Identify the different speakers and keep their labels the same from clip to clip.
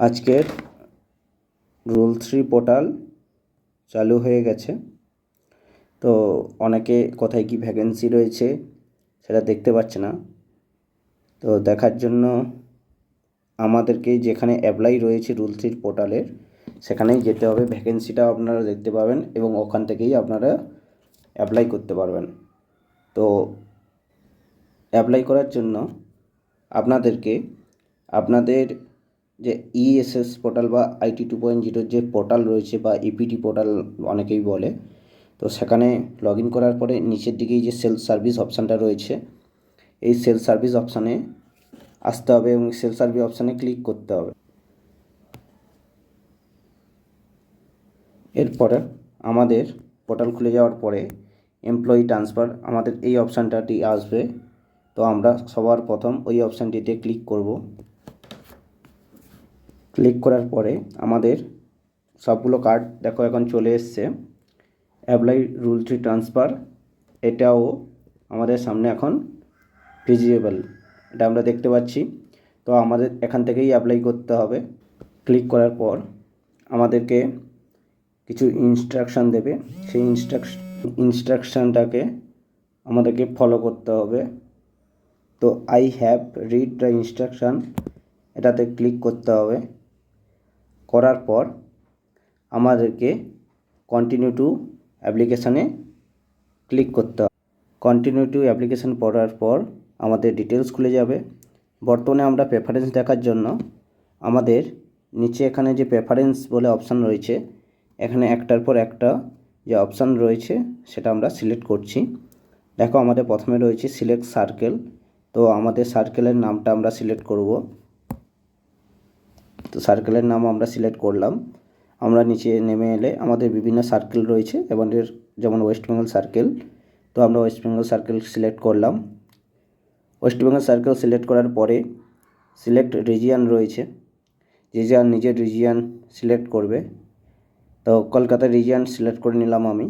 Speaker 1: আজকের rule three portal চালু হয়ে গেছে। তো অনেকে কোথায় কী ভ্যাকেন্সি রয়েছে সেটা দেখতে পাচ্ছে না। তো দেখার জন্য আমাদেরকে যেখানে অ্যাপ্লাই রয়েছে রুল থ্রির পোর্টালের, সেখানেই যেতে হবে। ভ্যাকেন্সিটা আপনারা দেখতে পাবেন এবং ওখান থেকেই আপনারা অ্যাপ্লাই করতে পারবেন। তো অ্যাপ্লাই করার জন্য আপনাদেরকে আপনাদের যে ইএসএস পোর্টাল বা আইটি টু পয়েন্ট জিরোর যে পোর্টাল রয়েছে বা ইপিটি পোর্টাল অনেকেই বলে, তো সেখানে লগ ইন করার পরে নিচের দিকেই যে সেলফ সার্ভিস অপশানটা রয়েছে, এই সেলফ সার্ভিস অপশানে আসতে হবে এবং সেলফ সার্ভিস অপশানে ক্লিক করতে হবে। এরপরে আমাদের পোর্টাল খুলে যাওয়ার পরে এমপ্লয়ি ট্রান্সফার আমাদের এই অপশানটাটি আসবে, তো আমরা সবার প্রথম ওই অপশানটিতে ক্লিক করব। ক্লিক করার পরে আমাদের সবগুলো কার্ড দেখো এখন চলে এসছে। অ্যাপ্লাই রুল থ্রি ট্রান্সফার এটাও আমাদের সামনে এখন ভিজিবল এটা আমরা দেখতে পাচ্ছি। তো আমাদের এখান থেকেই অ্যাপ্লাই করতে হবে। ক্লিক করার পর আমাদেরকে কিছু ইনস্ট্রাকশান দেবে। সেই ইনস্ট্রাকশন ইনস্ট্রাকশানটাকে আমাদেরকে ফলো করতে হবে। তো I have read the instruction এটাতে ক্লিক করতে হবে। করার পর আমাদেরকে কন্টিনিউ টু অ্যাপ্লিকেশানে ক্লিক করতে হবে। কন্টিনিউ টু অ্যাপ্লিকেশান পড়ার পর আমাদের ডিটেলস খুলে যাবে। বর্তমানে আমরা প্রেফারেন্স দেখার জন্য আমাদের নিচে এখানে যে প্রেফারেন্স বলে অপশান রয়েছে, এখানে একটার পর একটা যে অপশান রয়েছে সেটা আমরা সিলেক্ট করছি। দেখো আমাদের প্রথমে রয়েছে সিলেক্ট সার্কেল তো আমাদের সার্কেলের নামটা আমরা সিলেক্ট করব। তো সার্কেলের নাম আমরা সিলেক্ট করলাম। আমরা নিচে নেমে এলে আমাদের বিভিন্ন সার্কেল রয়েছে, আমাদের যেমন ওয়েস্ট বেঙ্গল সার্কেল তো আমরা ওয়েস্ট বেঙ্গল সার্কেল সিলেক্ট করলাম। ওয়েস্ট বেঙ্গল সার্কেল সিলেক্ট করার পরে সিলেক্ট রিজিয়ান রয়েছে যে যার নিজের রিজিয়ান সিলেক্ট করবে। তো কলকাতা রিজিয়ান সিলেক্ট করে নিলাম আমি।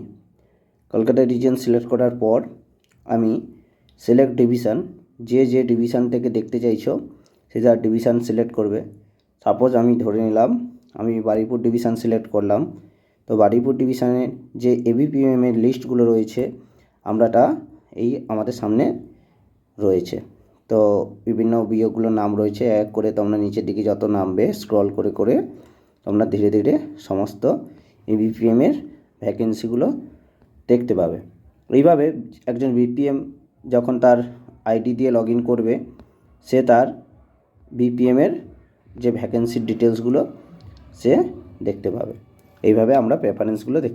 Speaker 1: কলকাতা রিজিয়ান সিলেক্ট করার পর আমি সিলেক্ট ডিভিশন যে যে ডিভিশন থেকে দেখতে চাইছো, সে যার ডিভিশন সিলেক্ট করবে। সাপোজ আমি ধরে নিলাম, আমি বারিপুর ডিভিশন সিলেক্ট করলাম। তো বারিপুর ডিভিশনের যে এবিপিএম এর লিস্টগুলো রয়েছে, আমরাটা এই আমাদের সামনে রয়েছে। তো বিভিন্ন বিয়োগগুলোর নাম রয়েছে, এক করে তোমরা নিচের দিকে যত নামবে স্ক্রল করে করে তোমরা ধীরে ধীরে সমস্ত এবিপিএমের ভ্যাকেন্সিগুলো দেখতে পাবে। এইভাবে একজন বিপিএম যখন তার আইডি দিয়ে লগ করবে, সে তার বিপিএমের যে ভ্যাকেন্সির ডিটেলসগুলো সে দেখতে পাবে। এইভাবে আমরা প্রেফারেন্সগুলো দেখ